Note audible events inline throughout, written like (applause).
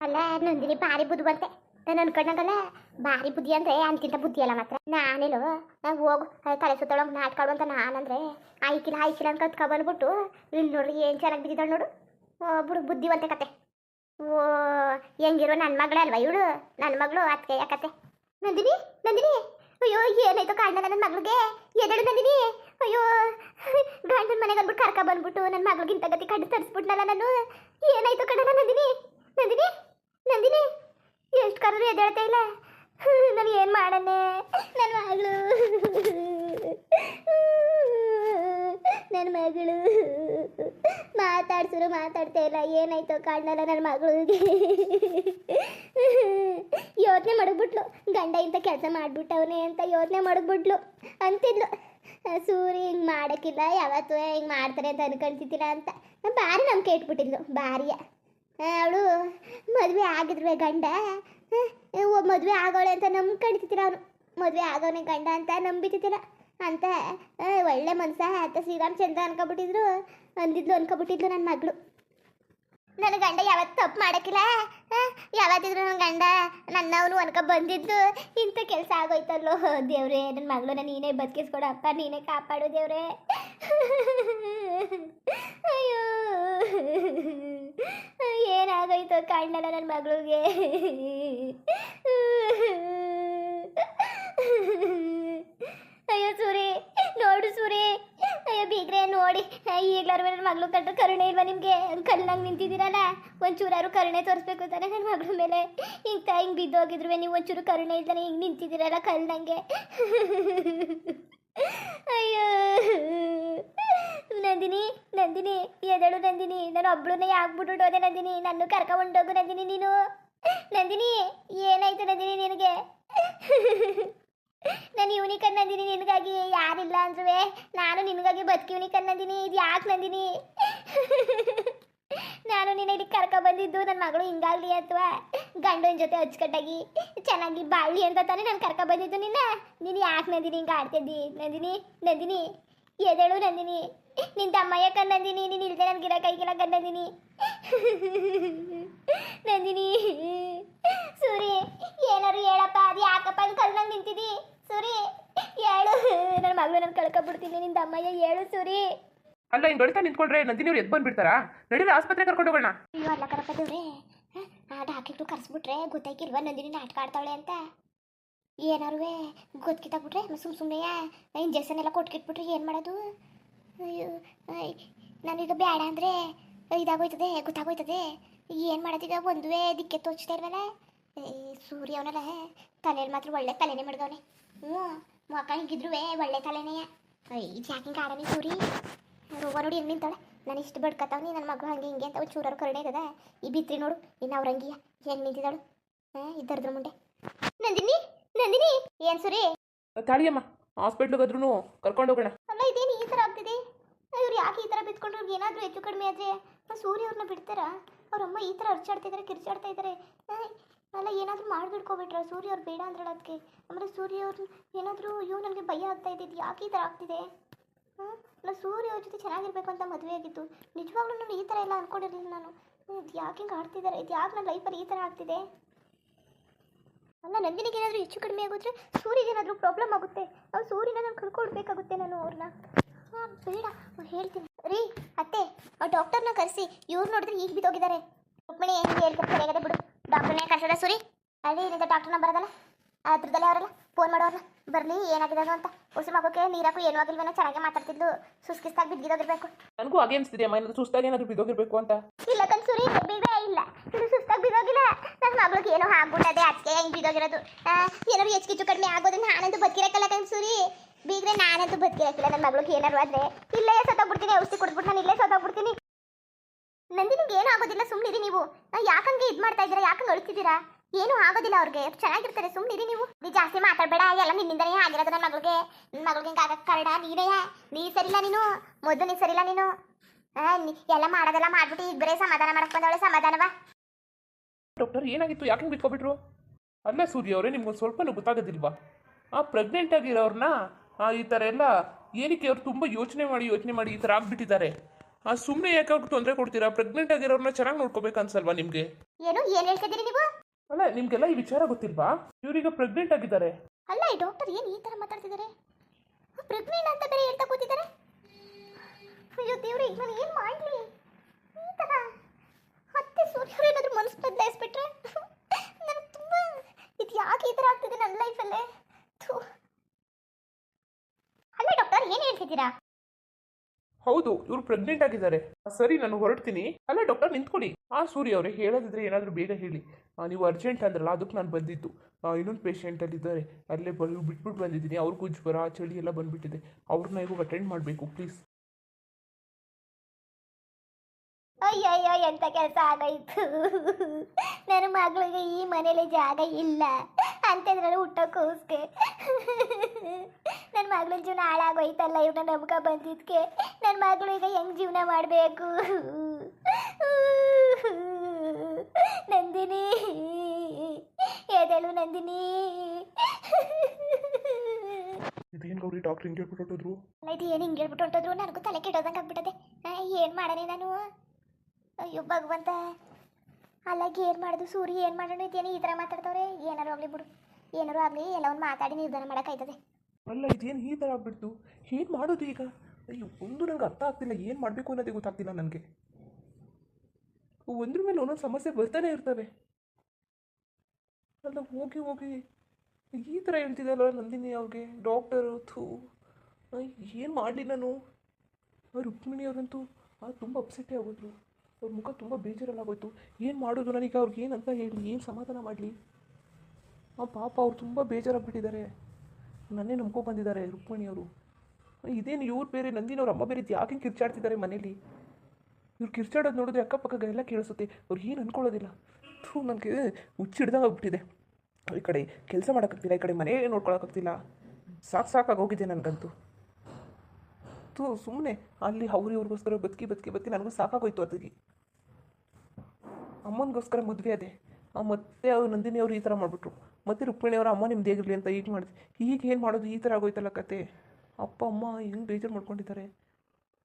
ಅಲ್ಲ, ನಂದಿನಿ ಭಾರಿ ಬುದ್ಧಿ ಬುದ್ಧಿವಂತೆ ನಾನು ಅನ್ಕೊಂಡಂಗಲ್ಲ ಭಾರಿ ಬುದ್ಧಿ ಅಂದ್ರೆ ಅಂತಿಂತ ಬುದ್ಧಿ ಅಲ್ಲ ಮಾತ್ರ. ನಾನೇನು ನಾವು ಹೋಗು ತಲೆ ಸುತ್ತೊಳಗೆ ನಾಟ್ಕಾಡು ಅಂತ ನಾನಂದ್ರೆ ಆಯ್ಕಿಲ್ಲ ಆಯ್ಕಿಲ್ಲ ಅಂತ ಕತ್ಕೊ ಬಂದ್ಬಿಟ್ಟು ಇಲ್ಲಿ ನೋಡ್ರಿ ಏನ್ ಚೆನ್ನಾಗಿ ಬಿದ್ದಿದ್ದಾಳೆ ನೋಡು. ಬಿಡು, ಬುದ್ಧಿವಂತೆ ಕತೆ. ಓ, ಹೆಂಗಿರೋ ನನ್ನ ಮಗಳೇ ಅಲ್ವಾ ಇವಳು? ನನ್ನ ಮಗಳು ಅದಕ್ಕೆ ಯಾಕತೆ ನಂದಿನಿ ನಂದಿನಿ, ಅಯ್ಯೋ, ಏನಾಯ್ತು ಕಾರಣ ನನ್ನ ಮಗಳಿಗೆ? ಎದಳು ನಂದಿನಿ. ಅಯ್ಯೋ, ಗಂಡನ ಮನೆಗೆ ಅಂದ್ಬಿಟ್ಟು ಕರ್ಕ ಬಂದ್ಬಿಟ್ಟು ನನ್ನ ಮಗಳಿಗಿಂತ ಗತಿ ಕಣ್ಣು ತರಿಸ್ಬಿಟ್ನಲ್ಲ ನಾನು. ಏನಾಯ್ತು ಕಣ್ಣ ನಂದಿನಿ ನಂದಿನಿ. ನಂದಿನಿ, ಎಷ್ಟು ಕರೆದ್ರು ಎದ್ದೇಳ್ತಾ ಇಲ್ಲ? ನಾನು ಏನು ಮಾಡನೆ? ನನ್ನ ಮಗಳು. ನನ್ನ ಮಗಳು. ಮಾತಾಡ್ಸಿದ್ರು ಮಾತಾಡ್ತಾ ಇಲ್ಲ. ಏನಾಯ್ತು ಕಾಣಲ್ಲ ನನ್ನ ಮಗಳಿಗೆ? ಯೋಚನೆ ಮಡಗ್ಬಿಟ್ಲು. ಗಂಡ ಇಂಥ ಕೆಲಸ ಮಾಡ್ಬಿಟ್ಟವನೇ ಅಂತ ಯೋಚನೆ ಮಡಗ್ಬಿಟ್ಲು. ಅಂತಿದ್ಲು. ಸೂರಿ ಹಿಂಗೆ ಮಾಡೋಕ್ಕಿಲ್ಲ, ಯಾವತ್ತೂ ಹಿಂಗೆ ಮಾಡ್ತಾರೆ ಅಂತ ಅನ್ಕೊಂತಿದ್ದೀರ ಅಂತ. ಭಾರಿ ನಂಬಿಕೆ ಇಟ್ಬಿಟ್ಟಿದ್ಲು. ಭಾರಿಯ. ಅವಳು ಮದುವೆ ಆಗಿದ್ರು ಗಂಡ. ಮದುವೆ ಆಗೋಳೆ ಅಂತ ನಂಬ್ಕೊಂಡಿರ್ತೀರ ಅವನು? ಮದುವೆ ಆಗೋನೆ ಗಂಡ ಅಂತ ನಂಬಿತಿದ್ದೀರ ಅಂತ ಒಳ್ಳೆ ಮನ್ಸ ಅಂತ ಶ್ರೀರಾಮಚಂದ್ರ ಅನ್ಕೊಬಿಟ್ಟಿದ್ರು ಅಂದಿದ್ಲು ಅನ್ಕೊಬಿಟ್ಟಿದ್ಲು ನನ್ನ ಮಗಳು. ನನ್ನ ಗಂಡ ಯಾವತ್ತು ತಪ್ಪು ಮಾಡೋಕ್ಕಿಲ್ಲ. ಯಾವತ್ತಿದ್ರು ನನ್ನ ಗಂಡ ನನ್ನವನು ಅನ್ಕೊ ಬಂದಿದ್ದು ಇಂಥ ಕೆಲಸ ಆಗೋಯ್ತಲ್ಲೋ. ದೇವ್ರೆ ನನ್ನ ಮಗಳನ್ನ ನೀನೇ ಬದುಕಿಸ್ಕೊಡಪ್ಪ ನೀನೇ ಕಾಪಾಡು ದೇವ್ರೆ. ಅಯ್ಯೋ. ಏನಾಗೋಯ್ತು ಕಾಣಲ್ಲ ನನ್ನ ಮಗಳಿಗೆ ಅಯ್ಯೋ ಸೂರಿ, ನೋಡು ಸೂರಿ. ಅಯ್ಯೋ, ಬೀಗ್ರೆ, ನೋಡಿ. ಈಗ್ಲಾರು ನನ್ನ ಮಗಳು ಕಂಡ್ರೆ ಕರುಣೆ ಇಲ್ವಾ ನಿಮಗೆ? ಕಲ್ಲಂಗೆ ನಿಂತಿದ್ದೀರಲ್ಲ? ಒಂಚೂರಾರು ಕರುಣೆ ತೋರಿಸ್ಬೇಕು ತಾನೆ ನನ್ನ ಮಗಳ ಮೇಲೆ. ಹಿಂಗೆ ಹಿಂಗೆ ಬಿದ್ದೋಗಿದ್ರು ನೀವು ಒಂಚೂರು ಕರುಣೆ ಇಲ್ದಾನೆ ಹಿಂಗೆ ನಿಂತಿದ್ದೀರಲ್ಲ ಕಲ್ಲಂಗೆ ಅಯ್ಯೋ. ನಂದಿನಿ ನಂದಿನಿ, ಎದಳು ನಂದಿನಿ, ನಾನು ಒಬ್ಳನ್ನೇ ಯಾಕ್ಬಿಟ್ಟು ಹೋದೆ ನಂದಿನಿ ನನ್ನ ಕರ್ಕೊಂಡೋಗು ನಂದಿನಿ ನೀನು. ನಂದಿನಿ, ಏನಾಯ್ತು ನಂದಿನಿ ನಿನಗೆ? ನಾನು ಇವನಿ ಕನ್ನಂದಿನಿ ನಿನಗಾಗಿ ಯಾರಿಲ್ಲ ಅಂದ್ರೆ ನಾನು ನಿನಗಾಗಿ ಬದುಕಿವ್ನಿ ಕನ್ನಂದಿನಿ ಇದು ಯಾಕೆ ನಂದಿನಿ? ನಾನು ನಿನ್ನ ಇಲ್ಲಿ ಕರ್ಕೊ ಬಂದಿದ್ದು ನನ್ನ ಮಗಳು ಹಿಂಗಾಗ್ಲಿ ಅಥವಾ, ಗಂಡನ ಜೊತೆ ಅಚ್ಚುಕಟ್ಟಾಗಿ, ಚೆನ್ನಾಗಿ ಬಾಳಿ ಅಂತ ತಾನೇ ನಾನು ಕರ್ಕೊ ಬಂದಿದ್ದು ನಿನ್ನ. ನೀನು ಯಾಕೆ ನಂದಿನಿ ಹಿಂಗೆ ಆಡ್ತಿದ್ದಿ? ನಂದಿನಿ ನಂದಿನಿ, ಎದಳು ನಂದಿನಿ ನಿನ್ನ ತಮ್ಮಯ್ಯ ಕನ್ನಂದಿನಿ ನೀನು ಇಲ್ದೆ ನನಗೆ ಕೈಗೆಲ್ಲ ಕನ್ನಂದಿನಿ ನಂದಿನಿ ಸೂರಿ ಏನಾರು ಹೇಳಪ್ಪ ಅದು ಯಾಕಪ್ಪ ಹಂಗೆ ಕಲ್ನಂಗೆ ನಿಂತಿದ್ದಿ ಸೂರಿ ಹೇಳು. ನನ್ನ ಮಗಳು ನಾನು ಕಳ್ಕೊಬಿಡ್ತೀನಿ ನಿನ್ನ ತಮ್ಮಯ್ಯ ಹೇಳು ಸೂರಿ. ಅಲ್ಲ ಹಿಂಗೆ ಬಡಿತಾ ನಿಂತ್ಕೊಂಡ್ರೆ ನಂದಿನಿ ಅವ್ರು ಎದ್ದು ಬಂದ್ಬಿಡ್ತಾರಾ? ನಡೀರಿ ಆಸ್ಪತ್ರೆ ಕರ್ಕೊಂಡು ಹೋಗೋಣ. ಅಯ್ಯೋ ಅಲ್ಲ ಕರಕದೇವ್ರೆ ಆ ಡಾಕ್ಟ್ರು ಕರೆಸ್ಬಿಟ್ರೆ ಗೊತ್ತಾಯ್ಕಿಲ್ವಾ ನಂದಿನಿ ನಾಟಕ ಆಡ್ತಾವಳೆ ಅಂತ? ಏನಾರುವೆ ಗೊತ್ತಿತ್ತಾಗ್ಬಿಟ್ರೆ ಸುಮ್ ಸುಮ್ಮನೆ ಇಂಜೆಕ್ಷನ್ ಎಲ್ಲ ಕೊಟ್ಕಿಟ್ಬಿಟ್ರೆ ಏನು ಮಾಡೋದು? ಅಯ್ಯೋ ಅಯ್, ನಾನೀಗ ಬೇಡ ಅಂದರೆ ಇದಾಗೋಯ್ತದೆ ಗೊತ್ತಾಗೋಯ್ತದೆ. ಏನು ಮಾಡೋದೀಗ ಒಂದುವೇ ದಿಕ್ಕೆ ತೋಚ್ತಾ ಇರ್ವಲ್ಲ ಸೂರ್ಯ ಅವನಲ್ಲ ತಲೆಯಲ್ಲಿ ಮಾತ್ರ ಒಳ್ಳೆ ತಲೆನೇ ಮಡ್ಗವನೆ. ಹ್ಞೂ ಮಕ್ಕ ಹಿಂಗಿದ್ರು ಒಳ್ಳೆ ತಲೆನೇ ಈ ಜಾಕಿಂಗ್ ಕಾಡನಿ ಆಡನೆ ಸೂರಿ? ರೋಗ ನೋಡಿ ಹೆಂಗೆ ನಿಂತಾಳೆ. ನಾನು ಇಷ್ಟು ಬಡ್ಕತ್ತವನಿ ನನ್ನ ಮಗಳು ಹಂಗೆ ಹಿಂಗೆ ಅಂತ ಚೂರಾರು ಕರುಣೆ ಇದ್ದದ. ಈ ಬಿತ್ರಿ ನೋಡು ಇನ್ನು ಅವ್ರಂಗಿಯ ಹೆಂಗೆ ನಿಂತಿದ್ದಾಳು. ಹಾಂ ಇದ್ದರದ್ರ ಮುಂದೆ. ನಂದಿನಿ ನಂದಿನಿ ಏನು ಸೂರಿ? ತಾಳಿಯಮ್ಮ ಹಾಸ್ಪಿಟ್ಲಿಗೆ ಹೋದ್ರೂ ಕರ್ಕೊಂಡು ಹೋಗೋಣ. ಅಲ್ಲ ಇದೇನು ಈ ಥರ ಆಗ್ತಿದೆ ಇವ್ರು ಯಾಕೆ ಈ ಥರ ಬಿತ್ಕೊಂಡ್ರು ಅವ್ರಿಗೆ ಏನಾದರೂ ಹೆಚ್ಚು ಕಡಿಮೆ ಆದರೆ ಸೂರ್ಯ ಅವ್ರನ್ನ ಬಿಡ್ತಾರಾ? ಅವ್ರಮ್ಮ ಈ ಥರ ಅರ್ಚಾಡ್ತಿದ್ದಾರೆ ಕಿರ್ಚಾಡ್ತಾ ಇದ್ದಾರೆ ಅಲ್ಲ ಏನಾದರೂ ಮಾಡಿ ಬಿಡ್ಕೊಬಿಟ್ರ ಸೂರ್ಯ ಅವ್ರು ಬೇಡ ಅಂದ್ರಲ್ಲ ಅದಕ್ಕೆ ಆಮೇಲೆ ಸೂರ್ಯ ಅವ್ರು ಏನಾದರೂ ಇವ್ ನನಗೆ ಭಯ ಆಗ್ತಾ ಇದ್ದಿದ್ದು ಯಾಕೆ ಈ ಥರ ಆಗ್ತಿದೆ? ಅಲ್ಲ ಸೂರ್ಯ ಅವ್ರ ಜೊತೆ ಚೆನ್ನಾಗಿರ್ಬೇಕು ಅಂತ ಮದುವೆ ಆಗಿತ್ತು ನಿಜವಾಗ್ಲೂ ನಾನು ಈ ಥರ ಎಲ್ಲ ಅಂದ್ಕೊಂಡಿರಲಿಲ್ಲ ನಾನು. ಇದು ಯಾಕೆ ಹಿಂಗೆ ಆಡ್ತಿದ್ದಾರೆ ಇದು ಯಾಕೆ ನನ್ನ ಲೈಫಲ್ಲಿ ಈ ಥರ ಆಗ್ತಿದೆ? ಅಲ್ಲ, ನಂದಿನಿಗೆ ಏನಾದರೂ ಹೆಚ್ಚು ಕಡಿಮೆ ಆಗೋದ್ರೆ ಸೂರ್ಯಗೆ ಏನಾದರೂ ಪ್ರಾಬ್ಲಮ್ ಆಗುತ್ತೆ. ಅವ್ರು ಸೂರ್ಯನ ನಾನು ಕಳ್ಕೊಳ್ಬೇಕಾಗುತ್ತೆ ನಾನು ಅವ್ರನ್ನ ಹಾಂ ಬೇಡ ಹೇಳ್ತೀನಿ. ಆ ಡಾಕ್ಟರ್ನ ಕರೆಸಿ ಇವ್ರು ನೋಡಿದ್ರೆ ಈಗ ಬಿದ್ದೋಗಿದ್ದಾರೆ. ರುಕ್ಮಿಣಿ ಹೇಳ್ಕೊಡ್ತಾರೆ ಸರಿಯಾಗದೆ ಬಿಡು. ಡಾಕ್ಟರ್ನೇ ಕರೆಸದ ಸುರಿ. ಅಲ್ಲಿ ಏನಿದೆ ಡಾಕ್ಟರ್ನ ಬರೋದಲ್ಲ ಅದ್ರದಲ್ಲೇ ಅವರಲ್ಲ ಫೋನ್ ಮಾಡೋರಲ್ಲ ಬರಲಿ ಏನಾಗಿದೆ ಅಂತ. ಉಸಿ ಮಗಕ್ಕೆ ನೀರಾಕು ಏನೂ ಆಗಿಲ್ವೇನೋ ಚೆನ್ನಾಗಿ ಮಾತಾಡ್ತಿದ್ಲು. ಸುಸ್ಕಿಸ್ತಾಗಿ ಬಿದ್ದಿದ್ದೋಗಿರ್ಬೇಕು. ನನಗೂ ಹಾಗೆ ಅನಿಸ್ತಿದೆ ಅಮ್ಮ ಏನಾದ್ರು ಸುಸ್ತಾಗಿ ಏನಾದ್ರು ಬಿದ್ದೋಗಿರ್ಬೇಕು ಅಂತ. ಇಲ್ಲ ಕನ್ಸೂರಿ ಬಿದ್ದೇ ಇಲ್ಲ. ಇದು ಸುಸ್ತಾಗಿ ಬಿದ್ದೋಗಿಲ್ಲ. ನನ್ನ ಮಗಳಿಗೆ ಏನೋ ಆಗ್ಬಿಟ್ಟದೆ ಅದಕ್ಕೆ ಹೆಂಗೆ ಬಿದ್ದೋಗಿರೋದು. ಏನಾದ್ರು ಹೆಚ್ಚು ಕಡಿಮೆ ಆಗೋದನ್ನ ನಾನಂತೂ ಬದುಕಿರಕ್ಕಲ್ಲ ಕನ್ಸೂರಿ ಬೀಗ್ರೆ ನಾನಂತೂ ಬದುಕಿರಕ್ಕಿಲ್ಲ ನನ್ನ ಮಗಳಿಗೆ ಏನಾದ್ರು ಆದ್ರೆ ಇಲ್ಲೇ ಸತ್ತೋಗ್ಬಿಡ್ತೀನಿ, ಔಷಧಿ ಕೊಡ್ಬಿಟ್ಟು ನಾನು ಇಲ್ಲೇ ಸತ್ತೋಗ್ಬಿಡ್ತೀನಿ. ನಂದಿನಿಗೆ ಏನೂ ಆಗೋದಿಲ್ಲ ಸುಮ್ಮನಿರಿ ನೀವು. ಯಾಕಂಗೆ ಇದು ಮಾಡ್ತಾ ಇದ್ದೀರಾ? ಯಾಕಂಗೆ ಅಳ್ತಿದ್ದೀರಾ? ಏನೂ ಆಗೋದಿಲ್ಲ ಅವ್ರಿಗೆ. ಅವ್ರು ಚೆನ್ನಾಗಿರ್ತಾರೆ ಸುಮ್ಮನಿರಿ ನೀವು. ನೀ ಜಾಸ್ತಿ ಮಾತಾಡಬೇಡ, ಎಲ್ಲ ನಿನ್ನಿಂದನೇ ಆಗಿರೋದು ನನ್ನ ಮಗಳಿಗೆ. ನನ್ನ ಮಗಳಿಗೆ ಹಿಂಗೆ ಆಗಕ್ಕೆ ಕಾರಣ ನೀ ಸರಿಲ್ಲ ನೀನು. ಮೊದಲು ನೀ ಸರಿಲ್ಲ ನೀನು. ಎಲ್ಲ ಮಾಡೋದೆಲ್ಲ ಮಾಡ್ಬಿಟ್ಟು ಈಗ ಸಮಾಧಾನ ಮಾಡಕ್ಕೆ ಬಂದವಳೆ. ಸಮಾಧಾನವಾ? ಡಾಕ್ಟರ್, ಏನಾಗಿತ್ತು? ಯಾಕೆ ಬಿಟ್ಕೊಬಿಟ್ರು ಅಲ್ಲ ಸೂರ್ಯ ಅವರೇ ನಿಮ್ಗೆ ಸ್ವಲ್ಪ ಗೊತ್ತಾಗೋದಿಲ್ವಾ? ಆ ಪ್ರೆಗ್ನೆಂಟ್ ಆಗಿರೋರ್ನ ಈ ಥರ ಎಲ್ಲ ಏನಕ್ಕೆ ಅವ್ರು ತುಂಬ ಯೋಚನೆ ಮಾಡಿ ಯೋಚನೆ ಮಾಡಿ ಈ ಥರ ಆಗಿಬಿಟ್ಟಿದ್ದಾರೆ? ಆ ಸುಮ್ಮನೆ ಯಾಕೆ ಅವ್ರಿಗೆ ತೊಂದರೆ ಕೊಡ್ತೀರಾ? ಪ್ರೆಗ್ನೆಂಟ್ ಆಗಿರೋರ್ನ ಚೆನ್ನಾಗಿ ನೋಡ್ಕೋಬೇಕು ಅನ್ಸಲ್ವಾ ನಿಮಗೆ? ಏನು ಏನು ಹೇಳ್ತಿದ್ದೀರಿ ನೀವು? ಅಲ್ಲ ನಿಮಗೆಲ್ಲ ಈ ವಿಚಾರ ಗೊತ್ತಿಲ್ವಾ? ಇವರೀಗ ಪ್ರೆಗ್ನೆಂಟ್ ಆಗಿದ್ದಾರೆ. ಅಲ್ಲ ಈ ಡಾಕ್ಟರ್ ಏನು ಈ ಥರ ಮಾತಾಡ್ತಿದ್ದಾರೆ? ಪ್ರೆಗ್ನೆಂಟ್ ಅಂತ ಬೇರೆ ಹೇಳ್ತಾ ಕೂತಿದ್ದಾರೆ? ಅಯ್ಯೋ ದೇವ್ರಿ ನಾನು ಏನು ಮಾಡಲಿ? ಈ ಥರ ಹತ್ತೆ ಸೂರ್ಯರು ಏನಾದರೂ ಮನಸ್ಸು ಬದಲಾಯಿಸ್ಬಿಟ್ರೆ ನನಗೆ ತುಂಬ ಇದು ಯಾಕೆ ಈ ಥರ ಆಗ್ತಿದೆ ನನ್ನ ಲೈಫಲ್ಲೇ ಥೂ ಅಲ್ಲ ಡಾಕ್ಟರ್ ಏನು ಹೇಳ್ತಿದ್ದೀರಾ ಹೌದು ಇವ್ರು ಪ್ರೆಗ್ನೆಂಟ್ ಆಗಿದ್ದಾರೆ. ಸರಿ ನಾನು ಹೊರಡ್ತೀನಿ. ಅಲ್ಲ ಡಾಕ್ಟರ್ ನಿಂತ್ಕೊಳ್ಳಿ. ಆ ಸೂರ್ಯ ಅವರೇ ಹೇಳೋದಿದ್ರೆ ಏನಾದರೂ ಬೇಗ ಹೇಳಿ. ಆ, ನೀವು ಅರ್ಜೆಂಟ್ ಅಂದ್ರಲ್ಲ ಅದಕ್ಕೆ ನಾನು ಬಂದಿದ್ದು. ಇನ್ನೊಂದು ಪೇಷಂಟ್ ಅಲ್ಲಿದ್ದಾರೆ ಅಲ್ಲೇ ಬಂದು ಬಿಟ್ಬಿಟ್ಟು ಬಂದಿದ್ದೀನಿ. ಅವ್ರಿಗೂ ಜ್ವರ ಚಳಿ ಎಲ್ಲ ಬಂದ್ಬಿಟ್ಟಿದೆ. ಅವ್ರನ್ನ ಇವಾಗ ಅಟೆಂಡ್ ಮಾಡಬೇಕು ಪ್ಲೀಸ್ ಅಯ್ಯಯ್ಯೋ ಎಂತ ಕೆಲಸ ಆಗೋಯ್ತು. (laughs) ನನ್ನ ಮಗಳಿಗೆ ಈ ಮನೇಲಿ ಜಾಗ ಇಲ್ಲ. ಅಂತಂದ್ರಲ್ಲಿ ಹುಟ್ಟೋಕೋಸ್ಕೆ ನನ್ನ ಮಗಳ ಜೀವನ ಹಾಳಾಗೋಯ್ತಲ್ಲ ಇವ್ರನ್ನ ನಂಬ್ಕ ಬಂದಿದ್ಕೆ. ನನ್ನ ಮಗಳು ಈಗ ಹೆಂಗ್ ಜೀವನ ಮಾಡಬೇಕು? ನಂದಿನಿ ಎದಳು ನಂದಿನಿ. ಇದೇನು ಗೌರಿ ಡಾಕ್ಟರ್ ಹಿಂಗೆ ಹೇಳ್ಬಿಟ್ಟು ಅಲ್ಲ ಇದು ಏನು ಹಿಂಗೆ ಹೇಳ್ಬಿಟ್ಟು ಹೊಂಟೋದ್ರು? ನನಗೂ ತಲೆ ಕೆಡೋದಂಗೆ ಆಗ್ಬಿಟ್ಟದೆ. ಏನು ಮಾಡನೆ ನಾನು? ಅಯ್ಯೋ ಭಗವಂತ. ಅಲ್ಲಾಗಿ ಏನು ಮಾಡೋದು ಸೂರಿ ಏನು ಮಾಡೋಣ ಇದೇನು ಈ ಥರ ಮಾತಾಡ್ತವ್ರೆ. ಏನಾರು ಆಗಲಿ ಬಿಡು. ಏನಾರು ಆಗಲಿ ಎಲ್ಲ ಒಂದು ಮಾತಾಡಿ ನಿರ್ಧಾರ ಮಾಡೋಕ್ಕಾಯ್ತದೆ ಅಲ್ಲ, ಇದೇನು ಈ ಥರ ಆಗ್ಬಿಡ್ತು? ಏನು ಮಾಡೋದು ಈಗ? ಅಯ್ಯೋ, ಒಂದು ನಂಗೆ ಅರ್ಥ ಆಗ್ತಿಲ್ಲ. ಏನು ಮಾಡಬೇಕು ಅನ್ನೋದೇ ಗೊತ್ತಾಗ್ತಿಲ್ಲ ನನಗೆ. ಒಂದ್ರ ಮೇಲೆ ಒಂದೊಂದು ಸಮಸ್ಯೆ ಬರ್ತಾನೆ ಇರ್ತವೆ. ಅಲ್ಲ, ಹೋಗಿ ಹೋಗಿ. ಈ ಥರ ಹೇಳ್ತಿದ್ದಲ್ಲ ನಂದಿನಿ ಅವ್ರಿಗೆ, ಡಾಕ್ಟರು, ಥೂ. ಏನು ಮಾಡಲಿ ನಾನು? ರುಕ್ಮಿಣಿ ಅವರಂತೂ ತುಂಬ ಅಪ್ಸೆಟ್ಟೇ ಆಗೋದ್ರು. ಅವ್ರ ಮುಖ ತುಂಬ ಬೇಜಾರಲ್ಲಾಗೋಯ್ತು. ಏನು ಮಾಡೋದು ನನಗೆ? ಅವ್ರಿಗೆ ಏನಂತ ಹೇಳಿ, ಏನು ಸಮಾಧಾನ ಮಾಡಲಿ? ಆ ಪಾಪ ಅವ್ರು ತುಂಬ ಬೇಜಾರಾಗ್ಬಿಟ್ಟಿದ್ದಾರೆ. ನನ್ನೇ ನಂಬ್ಕೊ ಬಂದಿದ್ದಾರೆ ರುಕ್ಮಿಣಿಯವರು ಇದೇನು ಇವ್ರು ಬೇರೆ, ನಂದಿನವ್ರ ಅಮ್ಮ ಬೇರೆ ಯಾಕೆ ಕಿರ್ಚಾಡ್ತಿದ್ದಾರೆ ಮನೇಲಿ? ಇವ್ರು ಕಿರ್ಚಾಡೋದು ನೋಡಿದ್ರೆ ಅಕ್ಕಪಕ್ಕ ಎಲ್ಲ ಕೇಳಿಸುತ್ತೆ. ಅವ್ರು ಏನು ಅನ್ಕೊಳ್ಳೋದಿಲ್ಲ. ಥೂ, ನನಗೆ ಹುಚ್ಚಿಡ್ದಂಗೆ ಆಗ್ಬಿಟ್ಟಿದೆ. ಈ ಕಡೆ ಕೆಲಸ ಮಾಡೋಕ್ಕಾಗ್ತಿಲ್ಲ, ಈ ಕಡೆ ಮನೆ ನೋಡ್ಕೊಳಕ್ಕಾಗ್ತಿಲ್ಲ. ಸಾಕು ಸಾಕಾಗೋಗಿದೆ ನನಗಂತೂ. ಥೂ ಸುಮ್ಮನೆ ಅಲ್ಲಿ ಅವ್ರು ಇವ್ರಿಗೋಸ್ಕರ ಬದುಕಿ ಬದುಕಿ ಬದುಕಿ ನನಗೂ ಸಾಕಾಗೋಯ್ತು ಅದಕ್ಕೆ ಅಮ್ಮನಿಗೋಸ್ಕರ ಮದುವೆ ಅದೇ. ಆ ಮತ್ತೆ ಅವ್ರು ನಂದಿನಿ ಅವರು ಈ ಥರ ಮಾಡಿಬಿಟ್ರು. ಮತ್ತೆ ರುಕ್ಮಿಣಿ ಅವರ ಅಮ್ಮ ನಿಮ್ದು ಹೇಗಿರಲಿ ಅಂತ ಈಗ ಮಾಡಿದೆ ಈಗ ಏನು ಮಾಡೋದು ಈ ಥರ ಆಗೋಯ್ತಲ್ಲ ಕತೆ. ಅಪ್ಪ, ಅಮ್ಮ ಹೆಂಗೆ ಬೇಜಾರು ಮಾಡ್ಕೊಂಡಿದ್ದಾರೆ?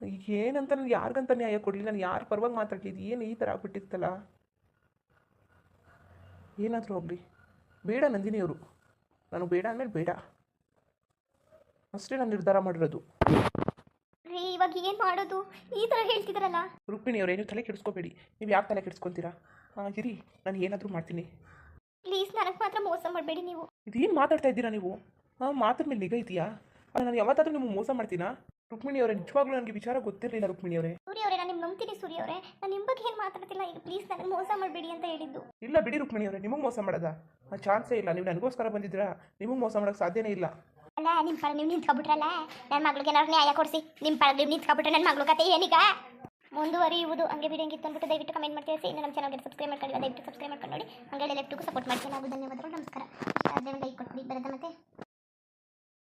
ಈಗ ಏನಂತ ನಾನು ಯಾರಿಗಂತ ನ್ಯಾಯ ಕೊಡಲಿ? ನಾನು ಯಾರು ಪರವಾಗಿ ಮಾತಾಡ್ಲಿದ್ದು ಏನು ಈ ಥರ ಆಗ್ಬಿಟ್ಟಿತ್ತಲ್ಲ? ಏನಾದರೂ ಹೋಗಲಿ ಬೇಡ ನಂದಿನಿ ಅವರು. ನಾನು ಬೇಡ ಅಂದಮೇಲೆ ಬೇಡ. ಅಷ್ಟೇ ನಾನು ನಿರ್ಧಾರ ಮಾಡಿರೋದು. ಇವಾಗ ಏನು ಮಾಡೋದು? ಈ ಥರ ಹೇಳ್ತಿದ್ರಲ್ಲ. ರುಕ್ಮಿಣಿ ಅವರೇ ಏನು ತಲೆ ಕೆಡಿಸ್ಕೋಬೇಡಿ. ನೀವು ಯಾಕೆ ತಲೆ ಕೆಡಿಸ್ಕೊಂತೀರಾ ಹಾಗಿರಿ ಇರಿ ನಾನು ಏನಾದರೂ ಮಾಡ್ತೀನಿ. ಪ್ಲೀಸ್ ನನಗೆ ಮಾತ್ರ ಮೋಸ ಮಾಡಬೇಡಿ ನೀವು. ಇದೇನು ಮಾತಾಡ್ತಾ ಇದ್ದೀರಾ ನೀವು? ಹಾಂ ಮಾತ್ರ ಮೇಲೆ ನಿಗ ಇದೆಯಾ ನಾನು ಯಾವತ್ತಾದ್ರೂ ನಿಮಗೆ ಮೋಸ ಮಾಡ್ತೀನಾ? ರುಕ್ಮಿಣಿ ಅವರೇ ನಿಜವಾಗ್ಲೂ ನನಗೆ ವಿಚಾರ ಗೊತ್ತಿರಲಿಲ್ಲ ರುಕ್ಮಿಣಿ ಅವರೇ. ಸೂರ್ಯ ಅವರೇ ನಾನು ನಿಮ್ಗೆ ನಂಬ್ತೀನಿ ಸೂರ್ಯ ಅವರೇ. ನಾನು ನಿಮ್ಮ ಬಗ್ಗೆ ಏನು ಮಾತಾಡ್ತಿಲ್ಲ ಈಗ ಪ್ಲೀಸ್ ನನಗೆ ಮೋಸ ಮಾಡಬೇಡಿ ಅಂತ ಹೇಳಿದ್ದು. ಇಲ್ಲ ಬಿಡಿ ರುಕ್ಮಿಣಿ ಅವರೇ ನಿಮಗೆ ಮೋಸ ಮಾಡೋದಾ? ಆ ಚಾನ್ಸೇ ಇಲ್ಲ. ನೀವು ನನಗೋಸ್ಕರ ಬಂದಿದ್ದೀರಾ? ನಿಮಗೆ ಮೋಸ ಮಾಡೋಕ್ಕೆ ಸಾಧ್ಯನೇ ಇಲ್ಲ. ಅಲ್ಲ ನಿಮ್ಮ ಪಾಡ ನೀವು ನಿಂತ್ಕೊಬಿಟ್ರಲ್ಲ ನನ್ನ ಮಗಳಿಗೆ ಏನಾದ್ರು ನ್ಯಾಯ ಕೊಡಿಸಿ. ನಿಮ್ಮ ಪಾಡ ನೀವು ನಿಂತ್ಕೊಬಿಟ್ರೆ ನನ್ನ ಮಗಳು ಕತೆ ಏನೀಗ? ಮುಂದುವರಿಯುವುದು ಹಂಗೆ ವಿಡಿಯೋ ಇತ್ತು ಅಂದ್ಬಿಟ್ಟು ದಯವಿಟ್ಟು ಕಮೆಂಟ್ ಮಾಡ್ತೀವಿ ಇನ್ನು ನಮ್ಮ ಚಾನಲ್ಗೆ ಸಬ್ಸ್ಕ್ರೈಬ್ ಮಾಡ್ಕೊಳ್ಳಿ, ದಯವಿಟ್ಟು ಸಬ್ಸ್ಕ್ರೈಬ್ ಮಾಡ್ಕೊಂಡು ನೋಡಿ. ಹಂಗೆ ಲೆಫ್ಟಿಗೂ ಸಪೋರ್ಟ್ ಮಾಡ್ತೀನಿ. ನಾವು ಧನ್ಯವಾದಗಳು, ನಮಸ್ಕಾರ. ಲೈಕ್ ಕೊಟ್ಬಿಡಿ. ಬರೋದ ಮತ್ತೆ